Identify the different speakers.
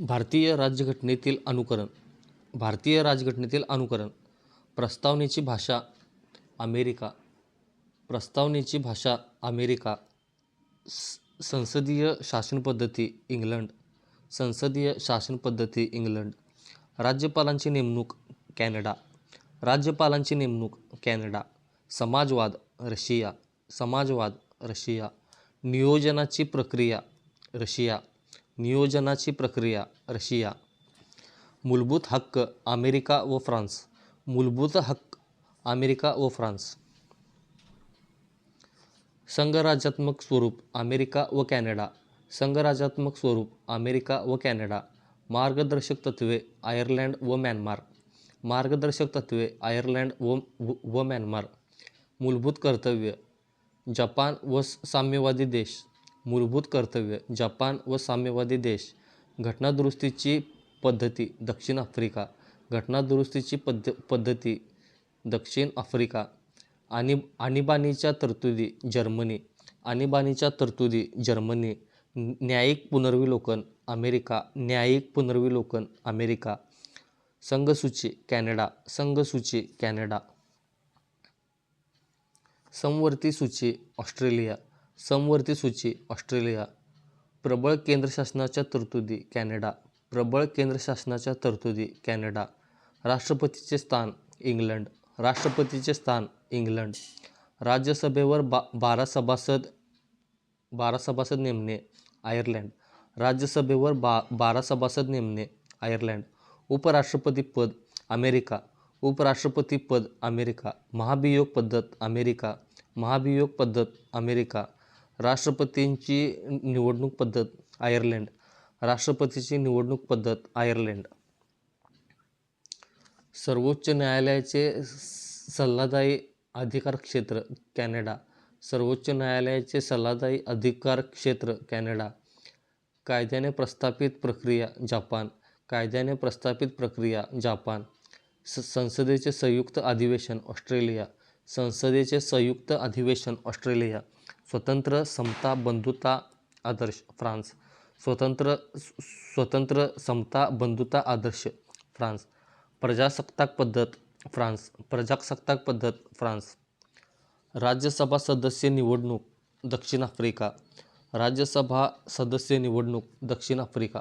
Speaker 1: भारतीय राज्यघटनेतील अनुकरण भारतीय राज्यघटनेतील अनुकरण प्रस्तावनेची भाषा अमेरिका प्रस्तावनेची भाषा अमेरिका स संसदीय शासनपद्धती इंग्लंड संसदीय शासनपद्धती इंग्लंड राज्यपालांची नेमणूक कॅनडा राज्यपालांची नेमणूक कॅनडा समाजवाद रशिया समाजवाद रशिया नियोजनाची प्रक्रिया रशिया नियोजनाची प्रक्रिया रशिया. मूलभूत हक्क अमेरिका व फ्रान्स. मूलभूत हक्क अमेरिका व फ्रान्स. संघराज्यात्मक स्वरूप अमेरिका व कॅनडा. संघराज्यात्मक स्वरूप अमेरिका व कॅनडा. मार्गदर्शक तत्त्वे आयर्लंड व म्यानमार. मार्गदर्शक तत्त्वे आयर्लंड व व व म्यानमार. मूलभूत कर्तव्य जपान व साम्यवादी देश. मूलभूत कर्तव्य जपान व साम्यवादी देश घटनादुरुस्तीची पद्धती दक्षिण आफ्रिका घटनादुरुस्तीची पद्ध पद्धती दक्षिण आफ्रिका आणि आणीबाणीच्या तरतुदी जर्मनी आणीबाणीच्या तरतुदी जर्मनी न्यायिक पुनर्विलोकन अमेरिका न्यायिक पुनर्विलोकन अमेरिका संघसूची कॅनडा संघसूची कॅनडा समवर्ती सूची ऑस्ट्रेलिया समवर्ती सूची ऑस्ट्रेलिया. प्रबळ केंद्रशासनाच्या तरतुदी कॅनडा. प्रबळ केंद्रशासनाच्या तरतुदी कॅनडा. राष्ट्रपतीचे स्थान इंग्लंड. राष्ट्रपतीचे स्थान इंग्लंड. राज्यसभेवर बा बारा सभासद बारा सभासद नेमणे आयर्लंड. राज्यसभेवर बा बारा सभासद नेमणे आयर्लंड. उपराष्ट्रपती पद अमेरिका. उपराष्ट्रपती पद अमेरिका. महाभियोग पद्धत अमेरिका. महाभियोग पद्धत अमेरिका. राष्ट्रपतींची निवडणूक पद्धत आयर्लंड. राष्ट्रपतीची निवडणूक पद्धत आयर्लंड. सर्वोच्च न्यायालयाचे सल्लादायी अधिकार क्षेत्र कॅनडा. सर्वोच्च न्यायालयाचे सल्लादायी अधिकार क्षेत्र कॅनडा. कायद्याने प्रस्थापित प्रक्रिया जपान. कायद्याने प्रस्थापित प्रक्रिया जपान. स संसदेचे संयुक्त अधिवेशन ऑस्ट्रेलिया. संसदेचे संयुक्त अधिवेशन ऑस्ट्रेलिया. स्वतंत्र समता बंधुता आदर्श फ्रान्स. स्वतंत्र स्वतंत्र समता बंधुता आदर्श फ्रान्स. प्रजासत्ताक पद्धत फ्रान्स. प्रजासत्ताक पद्धत फ्रान्स. राज्यसभा सदस्य निवडणूक दक्षिण आफ्रिका. राज्यसभा सदस्य निवडणूक दक्षिण आफ्रिका.